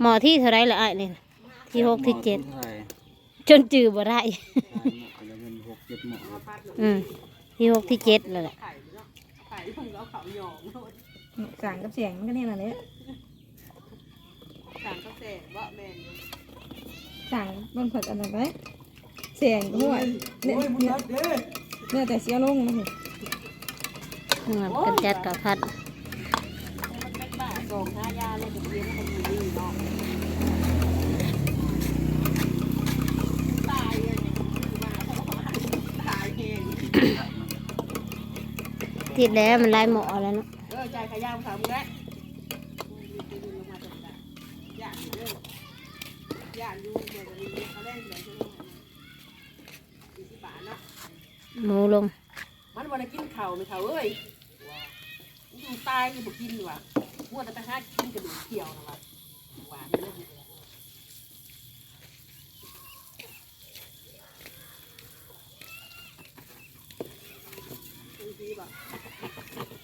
หมอที่เท่าไรละไอ้ายเนี่ยที่หกที่เจ็ดใช่จนจือบ่ได้ใช่หมอแล้วเป็นหกเจ็ดหมออืมที่หกที่เจ็ดแล้วแหละไข่เนาะไข่เพิ่งเอาเขาหยองโน่นสั่งกับเสียงมันก็นี่แหละเนี่ยสั่งกาแฟว่าแม่นอยู่สั่งมันผัดอันนั้นไหมเสียงหัวเนี่ยเนี่ยเนี่ยแต่เสียลงนะอืมกันจัดกับพัด มันเป็นบ้าส่งหายาเลยเดี๋ยวเรียนมันกูดีเนาะตายเลยมาตายเองติดแล้วมันไล่หมอแล้วเนาะเออใจขยาวเขามึงได้ย่านเด้อย่านอยู่เดี๋ยวนี้เขาเล่นเดี๋ยวจะลงยี่สิบบาทเนาะหมูลงมันวันกินเข่าไหมเขาเอ้ยอยู่ตายอยู่บ่กินว่ะ มัวแต่ไปหากินกระดูกเขียวนะว่ะหวานไม่เลิกเลยดีป่ะ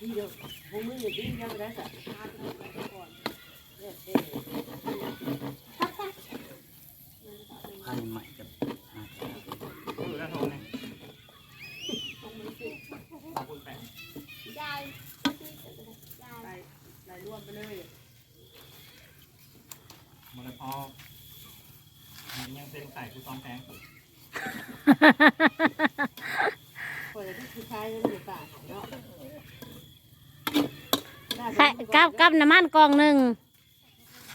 ดีเด้อพวกมึงอย่าดิ้นยังไม่ได้สักหาก่อนเนี่ยเด้ไข่ใหม่กับหา อยู่แล้วโทรเนี่ยขอบคุณแปะ ไปไหลรวมไปเลย มันเลยพอมันยังเป็นไก่กูซองแพงสุดคนที่คือใช้ยังอยู่ป่าเนาะไข่กับกับน้ำมันกองหนึ่ง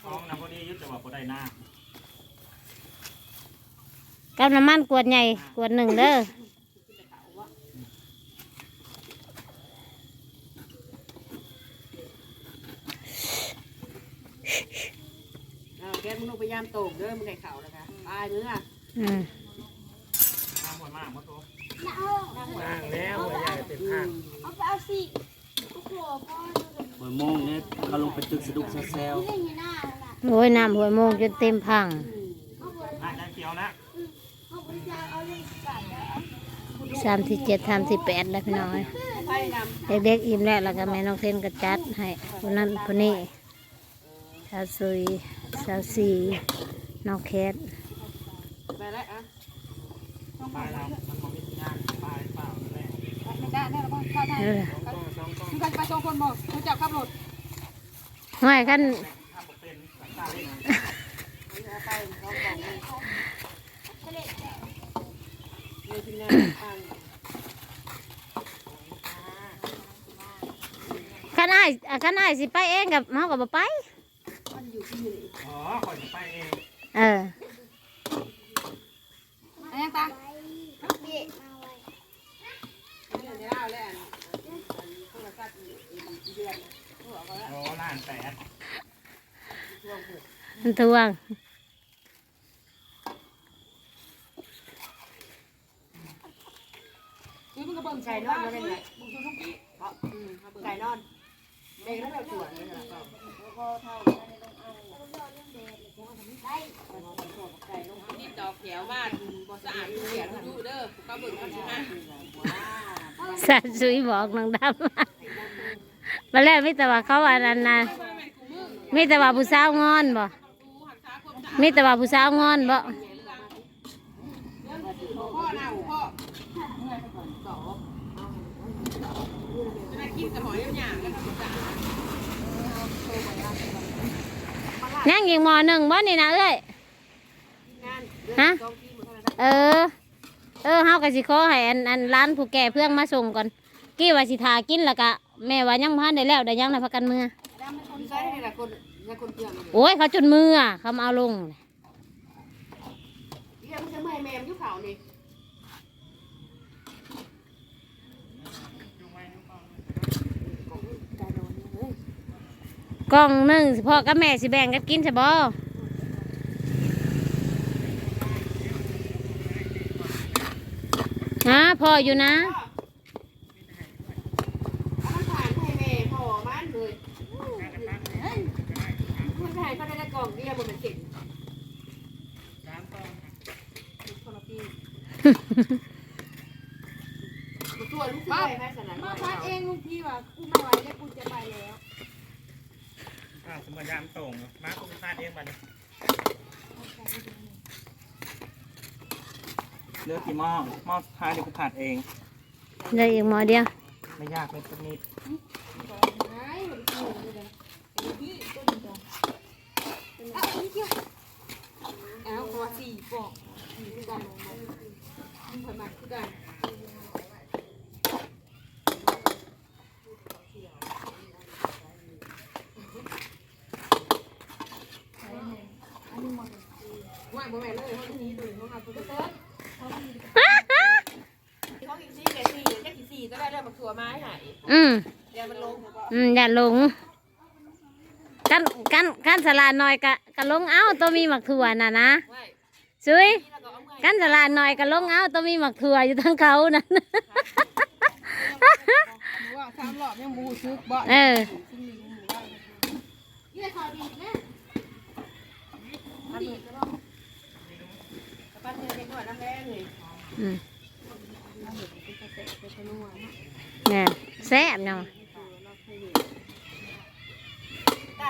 ท้องน้ำพอดีอยุติว่าพอได้หน้ากับน้ำมันกวดใหญ่กวดหนึ่งเด้อ เอาแกมึงต้อง พยายามโตกเด้อมึงได้เข่าแล้วค่ะตายมึงอะอืมน้ำหมดมากมดตัวนั่งแล้วหัวใหญ่เป็นข้างเอาไปเอาสิโอ้โหพ่อดูกันหอยโมงเนี่ยเขาลงไปตึกสะดุกแซวนี่เล่นอยู่หน้าแล้วล่ะโอ้ยน้ำหัวโมงจนเต็มพังเอาไปน้ำยังเขียวนะเอาไปจะเอาเล่นกัดแล้วสามที่เจ็ดสามที่แปดแล้วพี่น้อยไผ่ดเด็กๆอิ่มแล้วแล้วก็แม่น้องเทนก็จัดให้คนนั้นคนนี้สาวซุยสาวสีน้องแคทำไปแล้วอะปลายเรามันบอกมีงานปลายเปล่าแน่ไม่ได้ได้แล้วก็เข้าได้เออมึงกันไปสองคนบอกมึงจับขับรถห้อยขั้นถ้าบอกเป็นสังฆาเล่นเอาไปเขาบอกเลยเลยทีงานทางขั้นอ้ายอะขั้นอ้ายสิไปเองกับเฮากับบ่ไปมันอยู่ที่นี่ อ๋ออยจะไปเองเอออันยังตาพี่มาไว้เรื่องจะเล่าแล้วอันโทรศัพท์อีเดือนหัวเขาแล้วโอ้ล้านแปดช่วงหุบมันทวงคือมึงก็เบิ่งไก่นอนมาได้ไงบุกทุกทีเพราะไก่นอน เด็กแล้วเราสวนเลยนะพ่อเท่าไก่ลงนี่ดอกแถวบ้าบ่สะอาดเสียดูเด้อก็เบิ่งเขาสิฮะสาวซุยบอกน้องดำมาแล้วมีแต่ว่าเขาอันนั้นนะมีแต่ว่าผู้สาวงอนบ่มีแต่ว่าผู้สาวงอนบ่กินกับหอยอย่าง แล้วก็สะอาดยังอีกหมอหนึ่งบ่นี่นะเอ้ยงานฮะจองที่มันเท่านั้นเออ เออเฮาก็สิขอให้อันอันร้านผู้แก่เพื่องมาส่งก่อนกี้ว่าสิทากินแล้วก็แม่ว่ายังบ่ทันได้แล้วได้ยังนะพักกันมือคนใช้นี่แหละคนนี่คนเพื่อนเลยโอ้ยเขาจนมืออะเขามาเอาลงเดี๋ยวมันจะไม่ให้แม่มันยุ่เขานี่ กล่องหนึ่งพ่อกับแม่สิแบ่งกันกินใช่บ่ฮะพ่ออยู่นะ เอามันผ่านให้แม่พ่อมันเลยคนไทยเขาได้กล่องเดียวบนเป็นเจ็ดคนละปีตัวลูกชายแม่สนาม มา พัดเองลุงพี่ว่ากูไม่ไหวแล้วกูจะไปแล้วถ้าสมมติยามตรงมากูพลาดเองบัดนี้เลือกกี่หม้อหม้อสุดท้ายเดี๋ยวกูผัดเอง เลยอีกหมอเดียวไม่ยากเลยสักนิดเอาขอสี่ปอกสี่คือกันมึงผ่อนมาคือกัน ว่าบ่แม่นเลยเขาที่นี่ตัวเขาเอาตัวเต้นเขาอีกสี่แกสี่แกกี่สี่ก็ ได้ไหายอืมเดี๋ยวมันลงอืมอย่าลงกันกันกันสลาหน่อยกะกะลงเอาตัวมีหมักถั่วน่ะนะไว้ซุยนี่เราก็เอาเมื่อยกันสลาหน่อยกะลงเอาตัวมีหมักถั่วอยู่ทั้งเขานั่นว่าสามรอบยังบูซึกบ่เออยี่ห้อดี เนี่ยแซ่บเนาะมา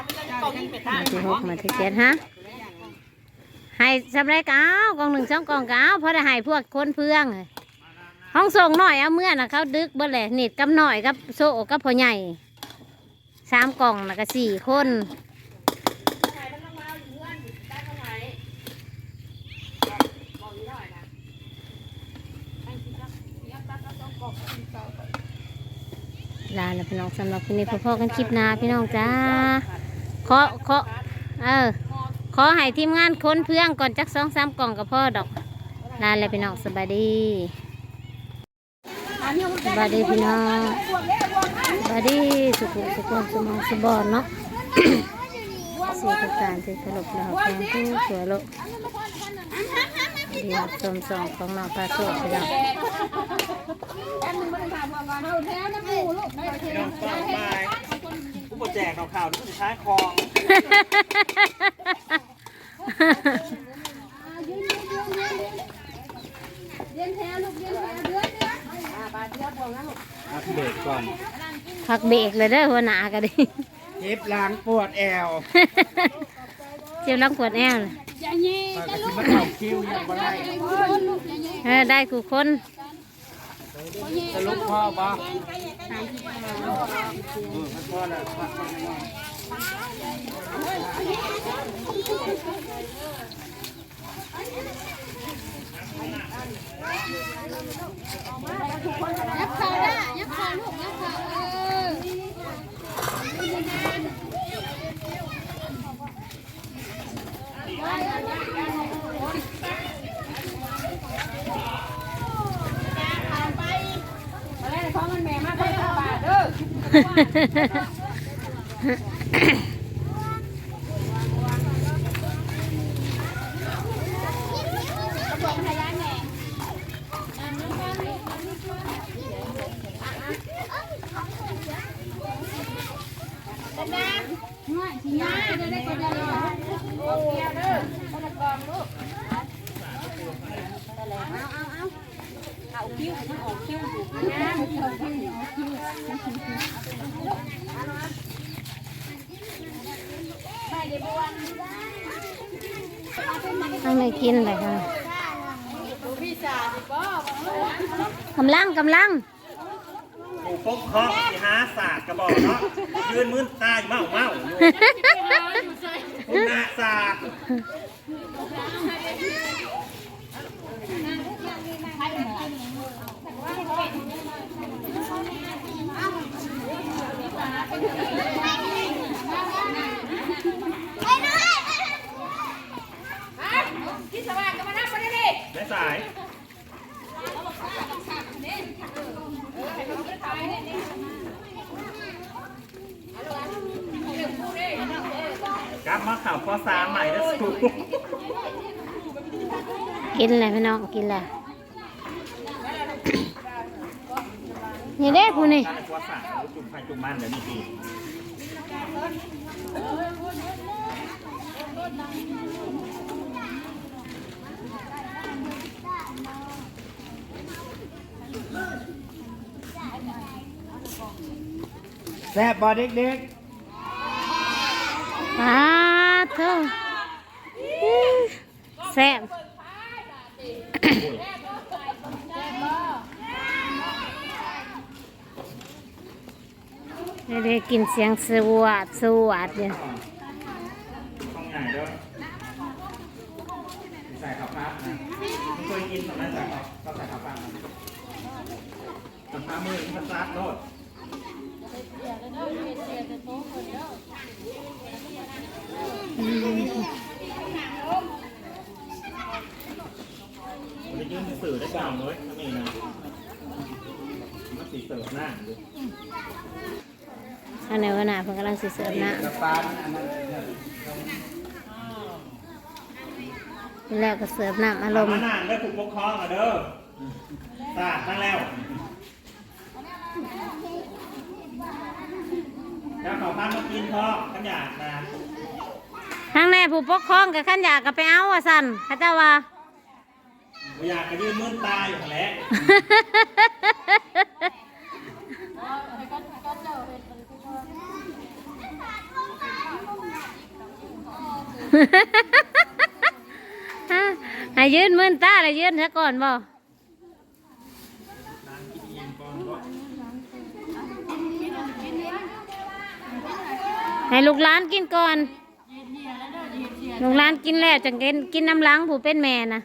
มาที่หกมาที่เจ็ดฮะให้สำเร็จก็เอากองหนึ่งสองกองก็เอาเพราะได้ให้พวกคนเพื่องห้องส่งหน่อยเอาเมื่อนะเขาดึกบ่แหละนิดกับหน่อยกับโซกับพ่อใหญ่สามกล่องนะก็สี่คน ถ่ายมันลงมาอยู่เพื่อนได้เท่าไหร่บอกอยู่หน่อยนะไอ้ที่จักยักษ์ตักแล้วต้องกอกกินเก่า ลาแล้วพี่น้องสำหรับคลิปนี้พ่อๆกันคลิปหน้าพี่น้องจ้าขอขอเออขอให้ทีมงานค้นเพื่องก่อนจักสองสามกล่องกับพ่อดอกลาแล้วพี่น้องสบายดีสบายดีพี่น้องสบายดีสุขุสุขสมองสบอนเนาะสี่ทุกการที่สรุปแล้วแกงผู้สวยโลก เดียวชมสองของน้องปลาโซพี่น้องพี่น้องต่อไปกูบดแจกข่าวๆนี่สุดท้ายคลองพักเบรกก่อนพักเบรกเลยเด้อหัวหน้าก็ดี เจ็บหลังปวดแอว เจ็บรังปวดแอวเลย ปากกระมันเข่าคิ้วยังบ่ได้เออได้กูคนจะลุกพ่อบ่อืมมันพ่อแล้วพักก่อนนะยักษ์เขาได้ยักษ์เขาลูกยักษ์เขาเออ มาแล้วท้องมันแม่มาได้ห้าบาทเด้อ ต้องได้กินเลยค่ะกำลังกำลังกูพกเคาะสิหาศาสตร์กระบอกเนาะยืนมึนตาอยู่เมาเมาอยู่คุณนาศาสตร์ คิดสว่างก็มานั่งมาได้ดิ ไม่สายกลับมาข่าวข้อ สามใหม่แล้วสูกินเลยพี่น้องกินเลยนี่เด้ผู้นี่การข้อสามจุ่มไฟจุ่มมันเดี๋ยวนี้พี่แซ่บบ่เด็กอ่า เท่าแซ่บเด็กกินเสียงสวดสวดเนี่ยต้องใหญ่เด้อใส่ข้าวผัดนะไม่เคยกินตอนนั้นใส่ข้าวก็ใส่ข้าวผัดนะข้าวมือข้าวซัดโลดมันจะยื่นสื่อได้ก่อนเลยนั่นเองนะมัน สีเสิร์ฟหน้าอยู่อันไหนวะน่ะเพิ่นกำลังสิเสิร์ฟนะกระปานอันนั้นทีแรกก็เสิร์ฟน้ำอารลมมณ์นานได้ผูกปกครองอะเด้อสาดตั้งแล้วแล้วเขาพามากินพ่อขันอยากนะทางแน่ผู้ปกครองกับขันอยากก็ไปเอาว่าสั่นเข้าเจ้าว่า บ่อยากก็ยืนมืดตาอยู่หั่นแหล้ว ให้ยืนมื่นตาเลยยืนซะก่อนบ่ให้ลูกหลานกินก่อน ลูกหลานกินแล้วจังกินกินน้ำล้างผู้เป็นแม่นะ